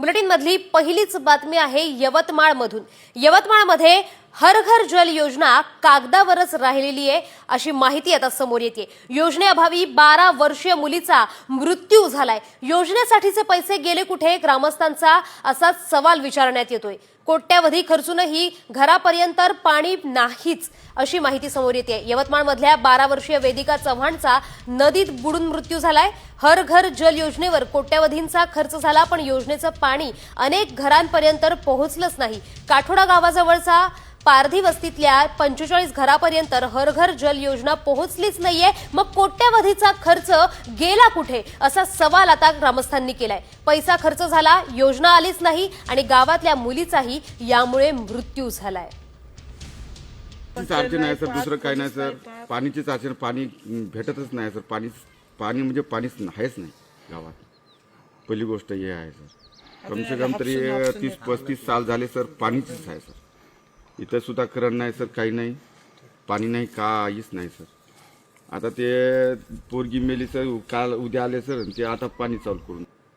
Bulletin मधली पहिलीच बातमी आहे यवतमाळ मधून यवतमाळमध्ये हर घर जल योजना कागदावरच राहिलेली आहे अशी माहिती आता समोर येते. योजनेअभावी बारा वर्षीय मुलीचा मृत्यू झालाय. योजनेसाठीचे पैसे गेले कुठे? ग्रामस्थांचा असाच सवाल विचारण्यात येतोय. कोट्यावधी खर्चूनही घरापर्यंत पाणी नाहीच अशी माहिती समोर येते. यवतमाळमधल्या बारा वर्षीय वेदिका चव्हाणचा नदीत बुडून मृत्यू झालाय. हर घर जल योजनेवर कोट्यावधींचा खर्च झाला पण योजनेचं पाणी अनेक घरांपर्यंत पोहोचलंच नाही. काठोडा गावाजवळचा पारधी वस्तीतल्या पंचेचाळीस घरापर्यंत हर घर जल योजना पोहोचलीच नाहीये. मग कोट्यावधीचा खर्च गेला कुठे? असा सवाल आता ग्रामस्थांनी केलाय. पैसा खर्च झाला योजना आलीच नाही आणि गावातल्या मुलीचाही यामुळे मृत्यू झालाय. पाणीचीच अडचण आहे सर. दुसरं काही नाही सर. पाणीचीच अडचण पाणी भेटतच नाही सर. पाणी पाणी म्हणजे पाणीच आहेच नाही गावात. पहिली गोष्ट हे आहे सर. कमसे कम तरी तीस पस्तीस साल झाले सर. पाणीचीच आहे सर. इथं सुद्धा करण नाही सर. काही नाही. पाणी नाही काहीच नाही सर. आता ते पोरगी मेली सर. काल उद्या आले सर ते आता पाणी चालू करून